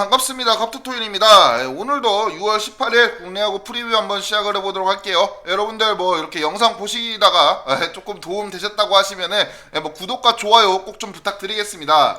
반갑습니다. 갑투토인입니다. 예, 오늘도 6월 18일 국내하고 프리뷰 한번 시작을 해보도록 할게요. 여러분들 뭐 이렇게 영상 보시다가 예, 조금 도움 되셨다고 하시면은 예, 뭐 구독과 좋아요 꼭 좀 부탁드리겠습니다.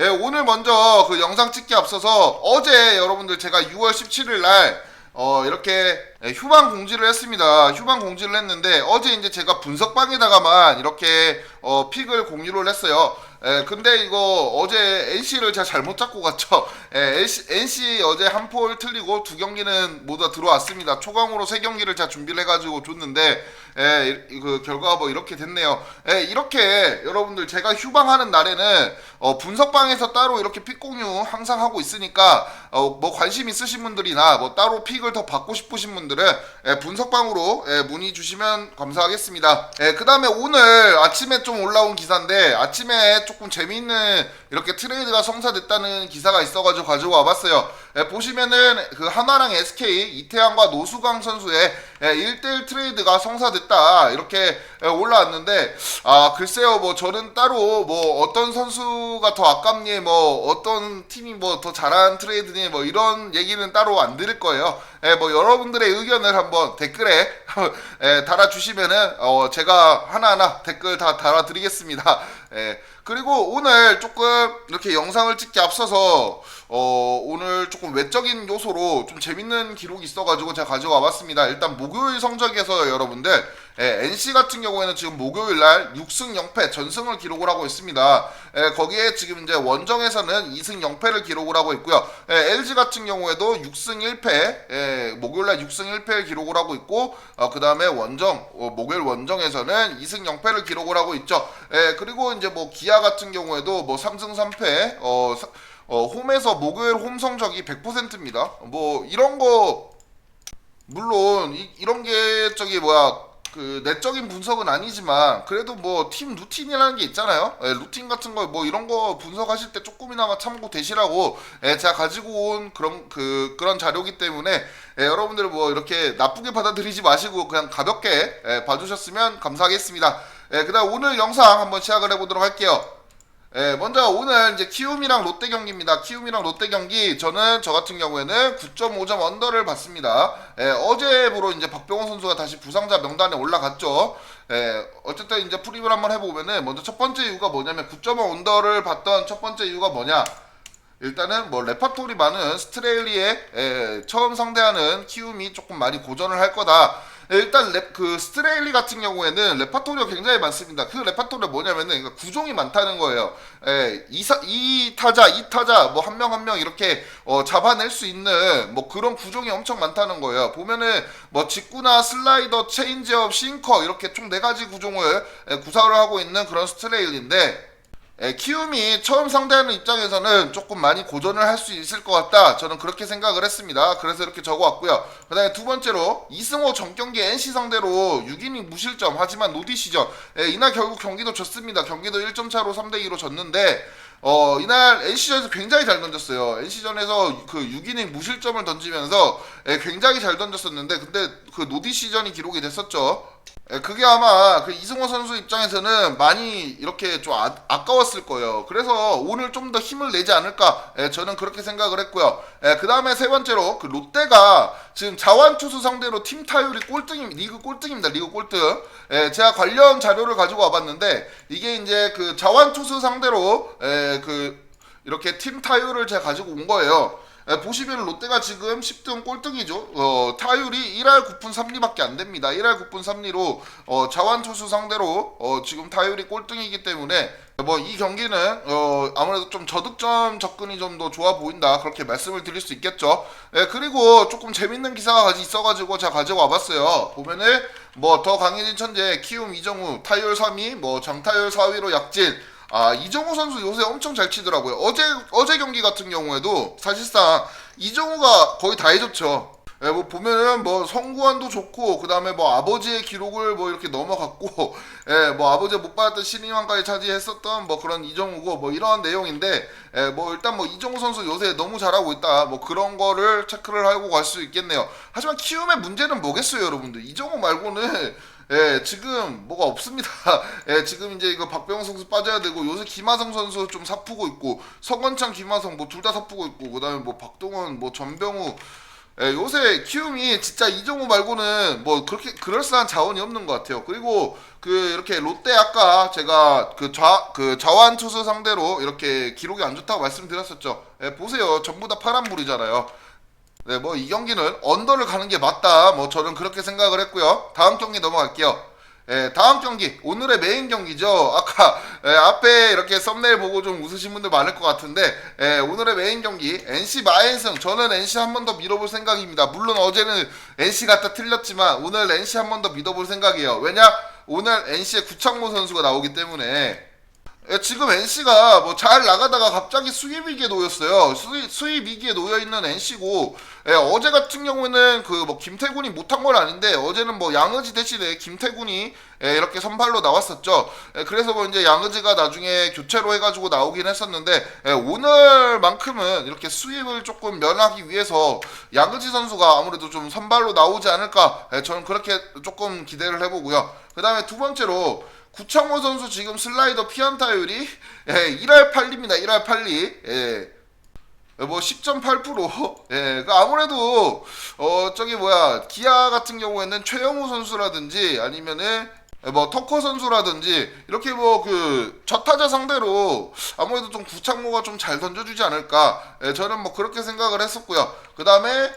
예, 오늘 먼저 그 영상 찍기 앞서서 어제 여러분들 제가 6월 17일 날 어, 이렇게 예, 휴방 공지를 했습니다. 휴방 공지를 했는데 어제 이제 제가 분석방에다가만 이렇게 어, 픽을 공유를 했어요. 예, 근데 이거 어제 NC를 제가 잘못 잡고 갔죠. 예, NC, NC 어제 한 폴 틀리고 두 경기는 모두 다 들어왔습니다. 초강으로 세 경기를 제가 준비를 해가지고 줬는데 예, 이- 그 결과가 뭐 이렇게 됐네요. 예, 이렇게 여러분들 제가 휴방하는 날에는 어, 분석방에서 따로 이렇게 픽 공유 항상 하고 있으니까 어, 뭐 관심 있으신 분들이나 뭐 따로 픽을 더 받고 싶으신 분들 은 예, 분석방으로 예, 문의 주시면 감사하겠습니다. 예, 그 다음에 오늘 아침에 좀 올라온 기사인데 아침에 조금 재미있는 이렇게 트레이드가 성사됐다는 기사가 있어가지고 가지고 와봤어요. 예, 보시면은 그 하나랑 SK 이태양과 노수강 선수의 예, 1대1 트레이드가 성사됐다 이렇게 예, 올라왔는데 아 글쎄요 뭐 저는 따로 뭐 어떤 선수가 더 아깝니 뭐 어떤 팀이 뭐 더 잘한 트레이드니 뭐 이런 얘기는 따로 안 드릴 거예요. 예, 뭐 여러분들의 의견을 한번 댓글에 예, 달아주시면은 어, 제가 하나하나 댓글 다 달아드리겠습니다. 예, 그리고 오늘 조금 이렇게 영상을 찍기 앞서서 어, 오늘 조금 외적인 요소로 좀 재밌는 기록이 있어가지고 제가 가져와 봤습니다. 일단 목요일 성적에서 여러분들 예, NC 같은 경우에는 지금 목요일 날 6승 0패 전승을 기록을 하고 있습니다. 예, 거기에 지금 이제 원정에서는 2승 0패를 기록을 하고 있고요. 예, LG 같은 경우에도 6승 1패, 예, 목요일 날 6승 1패를 기록을 하고 있고, 어, 그 다음에 원정, 어, 목요일 원정에서는 2승 0패를 기록을 하고 있죠. 예, 그리고 이제 뭐 기아 같은 경우에도 뭐 3승 3패, 어, 사- 어, 홈에서 목요일 홈 성적이 100%입니다. 뭐 이런 거 물론 이, 이런 게 저기 뭐야 그 내적인 분석은 아니지만 그래도 뭐 팀 루틴이라는 게 있잖아요. 예, 루틴 같은 거 뭐 이런 거 분석하실 때 조금이나마 참고 되시라고 예, 제가 가지고 온 그런 그 그런 자료기 때문에 예, 여러분들 뭐 이렇게 나쁘게 받아들이지 마시고 그냥 가볍게 예, 봐주셨으면 감사하겠습니다. 예, 그다음 오늘 영상 한번 시작을 해보도록 할게요. 예, 먼저 오늘 이제 키움이랑 롯데 경기입니다. 키움이랑 롯데 경기 저는 저 같은 경우에는 9.5점 언더를 받습니다. 예, 어제부로 이제 박병호 선수가 다시 부상자 명단에 올라갔죠. 예, 어쨌든 이제 프리뷰를 한번 해보면은 먼저 첫 번째 이유가 뭐냐면 9.5 언더를 받던 첫 번째 이유가 뭐냐? 일단은 뭐 레파토리 많은 스트레일리에 예, 처음 상대하는 키움이 조금 많이 고전을 할 거다. 예, 일단 랩, 그 스트레일리 같은 경우에는 레파토리가 굉장히 많습니다. 그 레파토리가 뭐냐면은 구종이 많다는 거예요. 예, 이, 사, 이 타자, 이 타자 뭐한명 한 명 이렇게 어, 잡아낼 수 있는 뭐 그런 구종이 엄청 많다는 거예요. 보면은 뭐 직구나 슬라이더, 체인지업, 싱커 이렇게 총 네 가지 구종을 예, 구사를 하고 있는 그런 스트레일인데 예, 키움이 처음 상대하는 입장에서는 조금 많이 고전을 할 수 있을 것 같다. 저는 그렇게 생각을 했습니다. 그래서 이렇게 적어왔고요. 그 다음에 두 번째로 이승호 전경기 NC 상대로 6이닝 무실점 하지만 노디시전 예, 이날 결국 경기도 졌습니다. 경기도 1점 차로 3대2로 졌는데 어, 이날 NC전에서 굉장히 잘 던졌어요. NC전에서 그 6이닝 무실점을 던지면서 예, 굉장히 잘 던졌었는데 근데 그 노디 시전이 기록이 됐었죠. 예, 그게 아마 그 이승호 선수 입장에서는 많이 이렇게 좀 아, 아까웠을 거예요. 그래서 오늘 좀 더 힘을 내지 않을까 예, 저는 그렇게 생각을 했고요. 그 다음에 세 번째로 그 롯데가 지금 자완 투수 상대로 팀 타율이 꼴등임 리그 꼴등입니다. 리그 꼴등. 예, 제가 관련 자료를 가지고 와봤는데 이게 이제 그 자완 투수 상대로 예, 그 이렇게 팀 타율을 제가 가지고 온 거예요. 예, 보시면 롯데가 지금 10등 꼴등이죠. 어, 타율이 1할 9푼 3리밖에 안 됩니다. 1할 9푼 3리로 어, 자완 투수 상대로 어, 지금 타율이 꼴등이기 때문에 뭐 이 경기는 어, 아무래도 좀 저득점 접근이 좀 더 좋아 보인다 그렇게 말씀을 드릴 수 있겠죠. 예, 그리고 조금 재밌는 기사가 가지 있어가지고 제가 가져와 봤어요. 보면은 뭐 더 강해진 천재 키움 이정우 타율 3위, 뭐 장타율 4위로 약진. 아 이정우 선수 요새 엄청 잘 치더라고요. 어제 어제 경기 같은 경우에도 사실상 이정우가 거의 다 해줬죠. 예, 뭐 보면은 뭐 성구안도 좋고 그 다음에 뭐 아버지의 기록을 뭐 이렇게 넘어갔고 예, 뭐 아버지가 못 받았던 신인왕까지 차지했었던 뭐 그런 이정우고 뭐 이러한 내용인데 예, 뭐 일단 뭐 이정우 선수 요새 너무 잘하고 있다 뭐 그런 거를 체크를 하고 갈 수 있겠네요. 하지만 키움의 문제는 뭐겠어요, 여러분들? 이정우 말고는 예, 지금 뭐가 없습니다. 예, 지금 이제 이거 박병호 선수 빠져야 되고 요새 김하성 선수 좀 사프고 있고 성건창, 김하성 뭐 둘 다 사프고 있고 그다음에 뭐 박동원, 뭐 전병우 예, 요새 키움이 진짜 이정우 말고는 뭐 그렇게 그럴싸한 자원이 없는 것 같아요. 그리고 그 이렇게 롯데 아까 제가 그 좌 그 좌완 투수 상대로 이렇게 기록이 안 좋다고 말씀드렸었죠. 예, 보세요. 전부 다 파란 불이잖아요. 네, 뭐 이 경기는 언더를 가는 게 맞다. 뭐 저는 그렇게 생각을 했고요. 다음 경기 넘어갈게요. 예, 다음 경기 오늘의 메인 경기죠. 아까 예, 앞에 이렇게 썸네일 보고 좀 웃으신 분들 많을 것 같은데 예, 오늘의 메인 경기 NC 마엔승 저는 NC 한 번 더 밀어볼 생각입니다. 물론 어제는 NC 갖다 틀렸지만 오늘 NC 한 번 더 믿어볼 생각이에요. 왜냐 오늘 NC의 구창모 선수가 나오기 때문에 예, 지금 NC가 뭐 잘 나가다가 갑자기 수입 위기에 놓였어요. 수입, 수입 위기에 놓여 있는 NC고 예, 어제 같은 경우에는 그 뭐 김태군이 못한 건 아닌데 어제는 뭐 양의지 대신에 김태군이 예, 이렇게 선발로 나왔었죠. 예, 그래서 뭐 이제 양의지가 나중에 교체로 해가지고 나오긴 했었는데 예, 오늘만큼은 이렇게 수입을 조금 면하기 위해서 양의지 선수가 아무래도 좀 선발로 나오지 않을까 예, 저는 그렇게 조금 기대를 해보고요. 그 다음에 두 번째로 구창모 선수 지금 슬라이더 피안타율이 예, 1할 8리입니다. 1할 8리. 예. 뭐 10.8% 예, 그 아무래도 어 저기 뭐야 기아 같은 경우에는 최영우 선수라든지 아니면은 뭐 터커 선수라든지 이렇게 뭐 그 저타자 상대로 아무래도 좀 구창모가 좀 잘 던져주지 않을까 예, 저는 뭐 그렇게 생각을 했었고요 그 다음에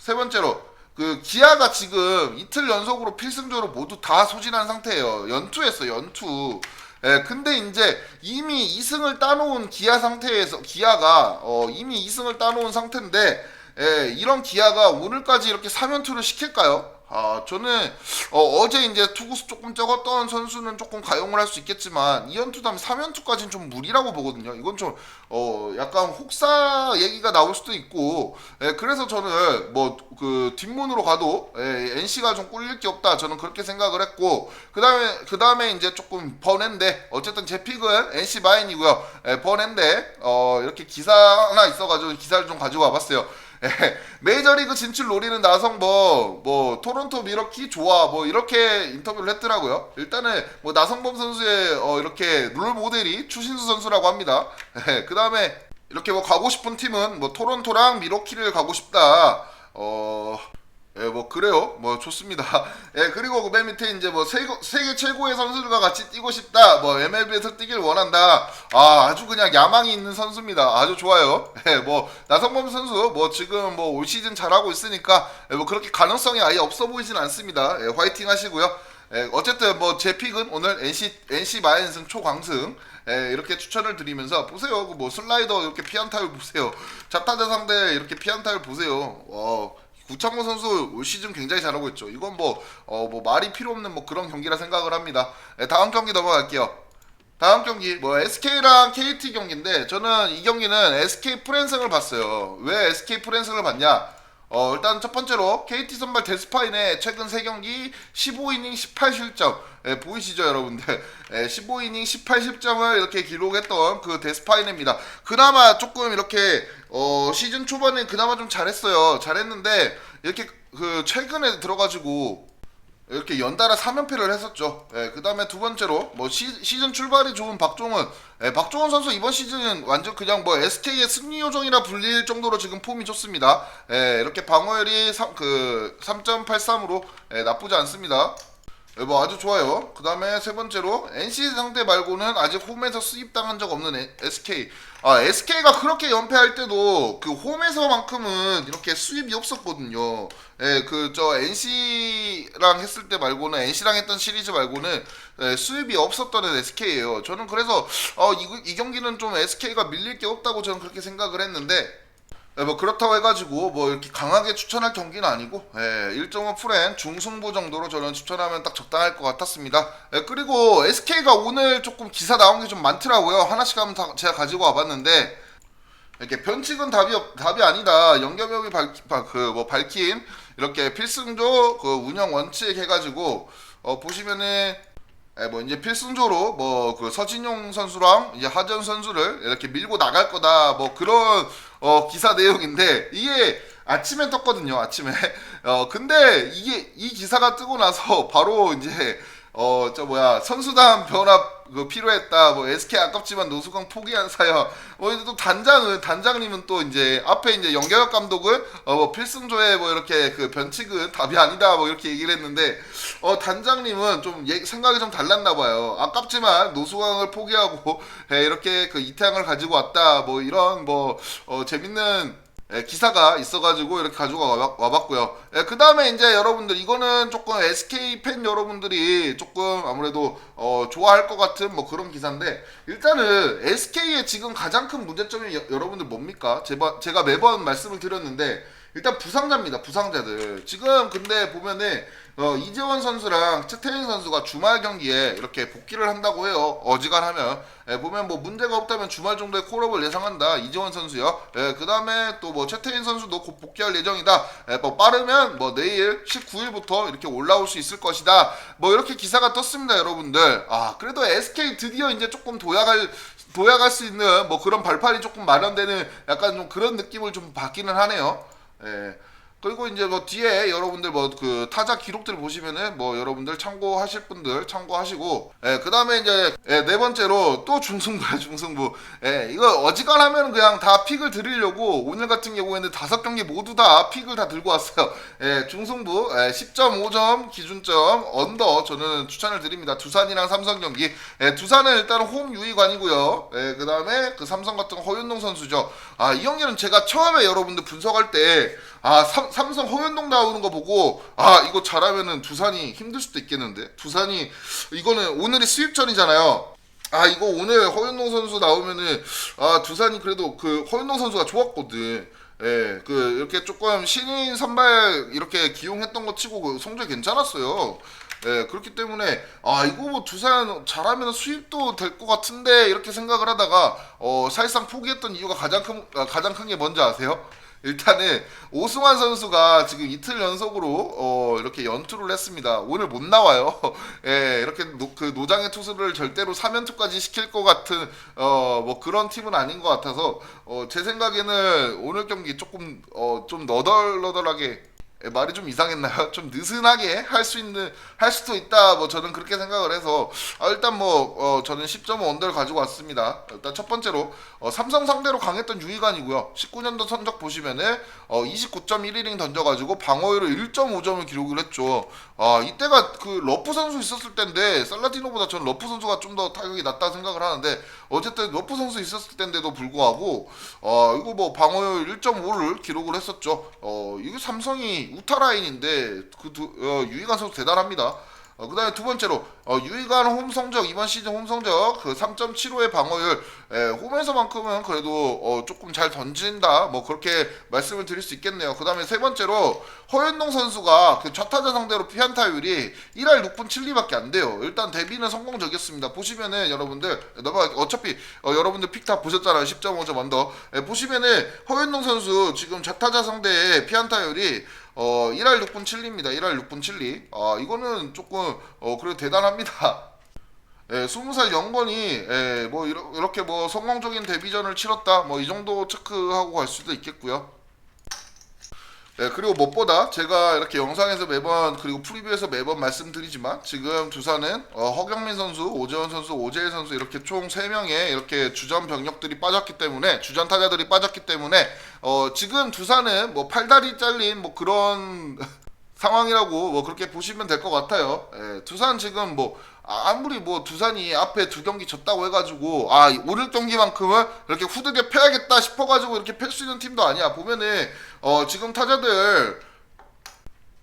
세 번째로 그 기아가 지금 이틀 연속으로 필승조로 모두 다 소진한 상태예요 연투했어 연투 예, 근데 이제 이미 2승을 따놓은 기아 상태에서 기아가 어, 이미 2승을 따놓은 상태인데 예, 이런 기아가 오늘까지 이렇게 3연투를 시킬까요? 아, 저는 어, 제 이제 투구수 조금 적었던 선수는 조금 가용을 할 수 있겠지만 2연투 다음에 3연투까지는 좀 무리라고 보거든요. 이건 좀 어, 약간 혹사 얘기가 나올 수도 있고 예, 그래서 저는 뭐 그 뒷문으로 가도 예, NC가 좀 꿀릴 게 없다. 저는 그렇게 생각을 했고 그다음에 그다음에 이제 조금 번인데 어쨌든 제 픽은 NC 마인이고요. 예, 번인데 어, 이렇게 기사 하나 있어가지고 기사를 좀 가지고 와봤어요. 예, 메이저리그 진출 노리는 나성범, 뭐 토론토 미러키 좋아, 뭐 이렇게 인터뷰를 했더라고요. 일단은 뭐 나성범 선수의 어, 이렇게 롤 모델이 추신수 선수라고 합니다. 예, 그 다음에 이렇게 뭐 가고 싶은 팀은 뭐 토론토랑 미러키를 가고 싶다. 어. 예, 뭐 그래요. 뭐 좋습니다. 예, 그리고 그 맨 밑에 이제 뭐 세계, 세계 최고의 선수들과 같이 뛰고 싶다. 뭐 MLB에서 뛰길 원한다. 아, 아주 그냥 야망이 있는 선수입니다. 아주 좋아요. 예, 뭐 나성범 선수 뭐 지금 뭐 올 시즌 잘하고 있으니까 예, 뭐 그렇게 가능성이 아예 없어 보이진 않습니다. 예, 화이팅 하시고요. 예, 어쨌든 뭐 제 픽은 오늘 NC NC 마연승 초광승 예, 이렇게 추천을 드리면서 보세요. 그뭐 슬라이더 이렇게 피안타율 보세요. 잡타자 상대 이렇게 피안타율 보세요. 어, 구창모 선수 올 시즌 굉장히 잘하고 있죠. 이건 뭐, 어, 뭐 말이 필요 없는 뭐 그런 경기라 생각을 합니다. 네, 다음 경기 넘어갈게요. 다음 경기 뭐 SK랑 KT 경기인데 저는 이 경기는 SK 프랜승을 봤어요. 왜 SK 프랜승을 봤냐? 어, 일단 첫 번째로 KT 선발 데스파인의 최근 3경기 15이닝 18실점. 예, 보이시죠 여러분들? 예, 15이닝 18실점을 이렇게 기록했던 그 데스파인입니다. 그나마 조금 이렇게 어, 시즌 초반에 그나마 좀 잘했어요. 잘했는데 이렇게 그 최근에 들어가지고 이렇게 연달아 3연패를 했었죠. 예, 그 다음에 두 번째로, 뭐, 시, 시즌 출발이 좋은 박종원. 예, 박종원 선수 이번 시즌 완전 그냥 뭐, SK의 승리 요정이라 불릴 정도로 지금 폼이 좋습니다. 예, 이렇게 방어율이 3, 그, 3.83으로, 예, 나쁘지 않습니다. 예, 뭐 아주 좋아요. 그 다음에 세 번째로 NC 상대 말고는 아직 홈에서 수입당한 적 없는 에- SK. 아 SK가 그렇게 연패할 때도 그 홈에서만큼은 이렇게 수입이 없었거든요. 예, 그 저 NC랑 했을 때 말고는 NC랑 했던 시리즈 말고는 예, 수입이 없었던 SK예요. 저는 그래서 어, 이, 이 경기는 좀 SK가 밀릴 게 없다고 저는 그렇게 생각을 했는데 예, 뭐 그렇다고 해가지고 뭐 이렇게 강하게 추천할 경기는 아니고 예, 1.5 프렌 중승부 정도로 저는 추천하면 딱 적당할 것 같았습니다. 예, 그리고 SK가 오늘 조금 기사 나온 게 좀 많더라고요. 하나씩 한번 다 제가 가지고 와봤는데 이렇게 변칙은 답이 없- 답이 아니다. 연결명이 그뭐 밝힌 이렇게 필승조 그 운영 원칙 해가지고 어, 보시면은 예, 뭐 이제 필승조로 뭐 그 서진용 선수랑 이제 하전 선수를 이렇게 밀고 나갈 거다 뭐 그런 어 기사 내용인데 이게 아침에 떴거든요. 아침에. 어 근데 이게 이 기사가 뜨고 나서 바로 이제 어 저 뭐야 선수단 변화 그 필요했다. 뭐 SK 아깝지만 노수강 포기한 사연. 뭐 이제 또 단장은 단장님은 또 이제 앞에 이제 연경혁 감독은 어뭐 필승조에 뭐 이렇게 그 변칙은 답이 아니다. 뭐 이렇게 얘기를 했는데 어 단장님은 좀 예- 생각이 좀 달랐나 봐요. 아깝지만 노수강을 포기하고 예, 이렇게 그 이태양을 가지고 왔다. 뭐 이런 뭐 어, 재밌는 예, 기사가 있어가지고 이렇게 가지고 와봤, 와봤고요. 그 다음에 이제 여러분들 이거는 조금 SK 팬 여러분들이 조금 아무래도 어, 좋아할 것 같은 뭐 그런 기사인데 일단은 SK의 지금 가장 큰 문제점이 여, 여러분들 뭡니까? 제가, 제가 매번 말씀을 드렸는데 일단 부상자입니다. 부상자들 지금 근데 보면은 어, 이재원 선수랑 최태인 선수가 주말 경기에 이렇게 복귀를 한다고 해요. 어지간하면 예, 보면 뭐 문제가 없다면 주말 정도에 콜업을 예상한다. 이재원 선수요. 예, 그 다음에 또 뭐 최태인 선수도 곧 복귀할 예정이다. 예, 뭐 빠르면 뭐 내일 19일부터 이렇게 올라올 수 있을 것이다. 뭐 이렇게 기사가 떴습니다, 여러분들. 아 그래도 SK 드디어 이제 조금 도약할 도약할 수 있는 뭐 그런 발판이 조금 마련되는 약간 좀 그런 느낌을 좀 받기는 하네요. 예. 그리고 이제 뭐 뒤에 여러분들 뭐 그 타자 기록들 보시면은 뭐 여러분들 참고하실 분들 참고하시고 예, 그다음에 이제 예, 네 번째로 또 중승부야 중승부. 예, 이거 어지간하면 그냥 다 픽을 드리려고 오늘 같은 경우에는 다섯 경기 모두 다 픽을 다 들고 왔어요. 예, 중승부 예, 10.5점 기준점 언더 저는 추천을 드립니다. 두산이랑 삼성 경기. 예, 두산은 일단 홈 유의관이고요. 예, 그다음에 그 삼성 같은 거 허윤동 선수죠. 아 이 경기는 제가 처음에 여러분들 분석할 때 아 삼성 허윤동 나오는 거 보고 아 이거 잘하면은 두산이 힘들 수도 있겠는데 두산이 이거는 오늘이 수입전이잖아요. 아 이거 오늘 허윤동 선수 나오면은 아 두산이 그래도 그 허윤동 선수가 좋았거든. 예, 그 이렇게 조금 신인 선발 이렇게 기용했던 거 치고 그 성적 괜찮았어요. 예, 그렇기 때문에 아 이거 뭐 두산 잘하면 수입도 될 것 같은데 이렇게 생각을 하다가 어 사실상 포기했던 이유가 가장 큰 아, 가장 큰 게 뭔지 아세요? 일단은 오승환 선수가 지금 이틀 연속으로 어 이렇게 연투를 했습니다. 오늘 못 나와요. 예, 이렇게 노, 그 노장의 투수를 절대로 3연투까지 시킬 것 같은 어 뭐 그런 팀은 아닌 것 같아서 어 제 생각에는 오늘 경기 조금 어 좀 너덜너덜하게 예, 말이 좀 이상했나요? 좀 느슨하게 할 수 있는 할 수도 있다. 뭐 저는 그렇게 생각을 해서 아, 일단 뭐 어, 저는 10.5 언더를 가지고 왔습니다. 일단 첫 번째로 어, 삼성 상대로 강했던 유희관이고요. 19년도 성적 보시면은 어, 29.1이닝 던져가지고 방어율을 1.5점을 기록을 했죠. 아 이때가 그 러프 선수 있었을 때인데 살라티노보다 전 러프 선수가 좀 더 타격이 낮다 생각을 하는데 어쨌든 러프 선수 있었을 때인데도 불구하고 어 이거 뭐 방어율 1.5를 기록을 했었죠. 어 이게 삼성이 우타 라인인데 그 두, 어, 유희관 선수 대단합니다. 어, 그 다음에 두 번째로 어, 유희관 홈 성적 이번 시즌 홈 성적 그 3.75의 방어율 예, 홈에서만큼은 그래도 어, 조금 잘 던진다 뭐 그렇게 말씀을 드릴 수 있겠네요. 그 다음에 세 번째로 허현동 선수가 그 좌타자 상대로 피안타율이 1할 6분 7리밖에 안 돼요. 일단 데뷔는 성공적이었습니다. 보시면은 여러분들 넘어 어차피 어, 여러분들 픽 다 보셨잖아요. 10.5점 언더 예, 보시면은 허현동 선수 지금 좌타자 상대의 피안타율이 어 1할 6분 7리입니다. 1할 6분 7리. 아 이거는 조금 어 그래도 대단합니다. 예, 20살 영건이 예, 뭐 이렇게 뭐 성공적인 데뷔전을 치렀다. 뭐 이 정도 체크하고 갈 수도 있겠고요. 예, 그리고 무엇보다 제가 이렇게 영상에서 매번 그리고 프리뷰에서 매번 말씀드리지만 지금 두산은 어, 허경민 선수, 오재원 선수, 오재일 선수 이렇게 총 3명의 이렇게 주전 병력들이 빠졌기 때문에 주전 타자들이 빠졌기 때문에 어, 지금 두산은 뭐 팔다리 잘린 뭐 그런 상황이라고 뭐 그렇게 보시면 될 것 같아요. 예, 두산 지금 뭐 아- 아무리 뭐 두산이 앞에 두 경기 졌다고 해가지고 아 오늘 경기만큼은 이렇게 후드게 패야겠다 싶어가지고 이렇게 팰수 있는 팀도 아니야. 보면은 어 지금 타자들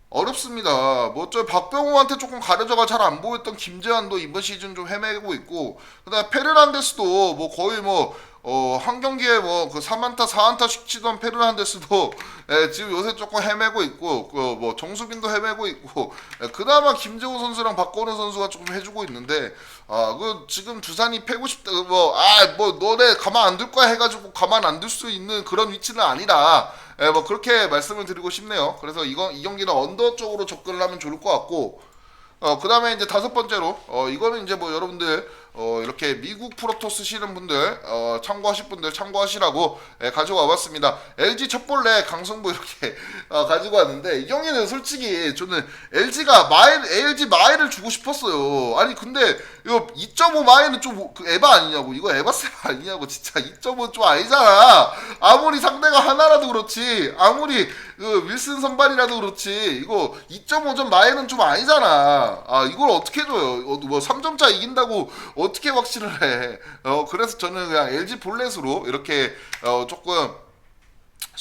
어렵습니다. 뭐 저 박병호한테 조금 가려져가 잘 안 보였던 김재환도 이번 시즌 좀 헤매고 있고 그다음에 페르난데스도 뭐 거의 뭐 어, 한 경기에 뭐 그 3안타 4안타씩 치던 페르난데스도 예, 지금 요새 조금 헤매고 있고 그 뭐 정수빈도 헤매고 있고 예, 그나마 김재호 선수랑 박건우 선수가 조금 해주고 있는데 아그 지금 두산이 패고 싶다 뭐아 뭐 너네 가만 안 둘 거야 해가지고 가만 안 둘 수 있는 그런 위치는 아니라 예, 뭐 그렇게 말씀을 드리고 싶네요. 그래서 이건 이 경기는 언더 쪽으로 접근을 하면 좋을 것 같고 어, 그 다음에 이제 다섯 번째로, 어, 이거는 이제 뭐 여러분들, 어, 이렇게 미국 프로토 쓰시는 분들 어, 참고하실 분들 참고하시라고 예, 가지고 와봤습니다. LG 첫볼래 강성부 이렇게 어, 가지고 왔는데 이 경기는 솔직히 저는 LG가 마일 LG 마일을 주고 싶었어요. 아니 근데 이거 2.5 마일은 좀 그 에바 아니냐고 이거 에바스 아니냐고 진짜 2.5 좀 아니잖아. 아무리 상대가 하나라도 그렇지 아무리 그 윌슨 선발이라도 그렇지 이거 2.5점 마일은 좀 아니잖아. 아 이걸 어떻게 줘요? 어, 뭐 3점차 이긴다고 어 떻게 확신을 해? 어 그래서 저는 그냥 LG 볼넷으로 이렇게 어 조금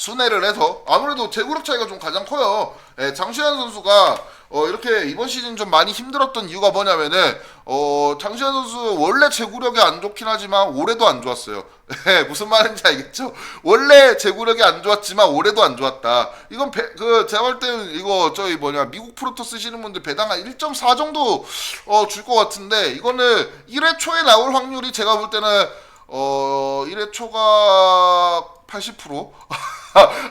순회를 해서 아무래도 제구력 차이가 좀 가장 커요. 예, 장시현 선수가 어, 이렇게 이번 시즌 좀 많이 힘들었던 이유가 뭐냐면은 어, 장시현 선수 원래 제구력이 안 좋긴 하지만 올해도 안 좋았어요. 예, 무슨 말인지 알겠죠? 원래 제구력이 안 좋았지만 올해도 안 좋았다. 이건 배, 그 제가 볼 때는 이거 저희 뭐냐 미국 프로토 쓰시는 분들 배당 한 1.4 정도 어, 줄 것 같은데 이거는 1회 초에 나올 확률이 제가 볼 때는 어 1회 초가 80%?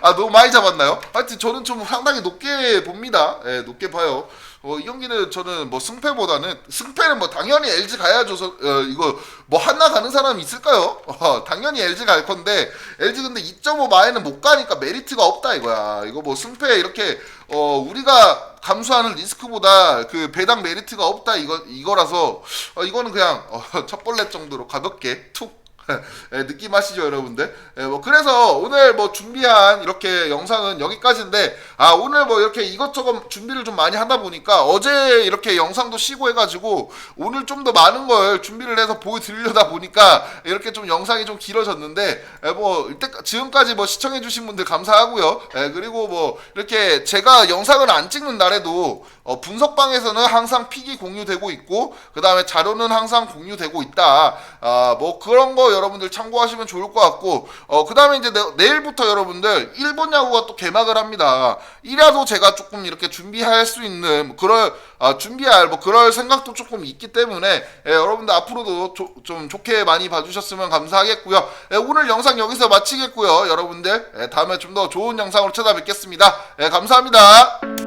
아 너무 많이 잡았나요? 하여튼 저는 좀 상당히 높게 봅니다. 예, 높게 봐요. 어, 이 경기는 저는 뭐 승패보다는 승패는 뭐 당연히 LG 가야죠. 서, 어, 이거 뭐 하나 가는 사람이 있을까요? 어, 당연히 LG 갈 건데 LG 근데 2.5 마에는 못 가니까 메리트가 없다 이거야. 이거 뭐 승패 이렇게 어, 우리가 감수하는 리스크보다 그 배당 메리트가 없다 이거 이거라서 어, 이거는 그냥 어, 첫 볼넷 정도로 가볍게 툭 예, 느낌 아시죠 여러분들? 예, 뭐 그래서 오늘 뭐 준비한 이렇게 영상은 여기까지인데 아 오늘 뭐 이렇게 이것저것 준비를 좀 많이 하다 보니까 어제 이렇게 영상도 쉬고 해가지고 오늘 좀 더 많은 걸 준비를 해서 보여드리려다 보니까 이렇게 좀 영상이 좀 길어졌는데 예, 뭐 이때 지금까지 뭐 시청해주신 분들 감사하고요. 예, 그리고 뭐 이렇게 제가 영상을 안 찍는 날에도 어, 분석방에서는 항상 픽이 공유되고 있고 그 다음에 자료는 항상 공유되고 있다. 아, 뭐 그런 거 여러분들 참고하시면 좋을 것 같고 어, 그 다음에 이제 내, 내일부터 여러분들 일본 야구가 또 개막을 합니다. 이라도 제가 조금 이렇게 준비할 수 있는 뭐 그럴 아, 준비할 뭐 그럴 생각도 조금 있기 때문에 예, 여러분들 앞으로도 조- 좀 좋게 많이 봐주셨으면 감사하겠고요. 예, 오늘 영상 여기서 마치겠고요. 여러분들 예, 다음에 좀 더 좋은 영상으로 찾아뵙겠습니다. 예, 감사합니다.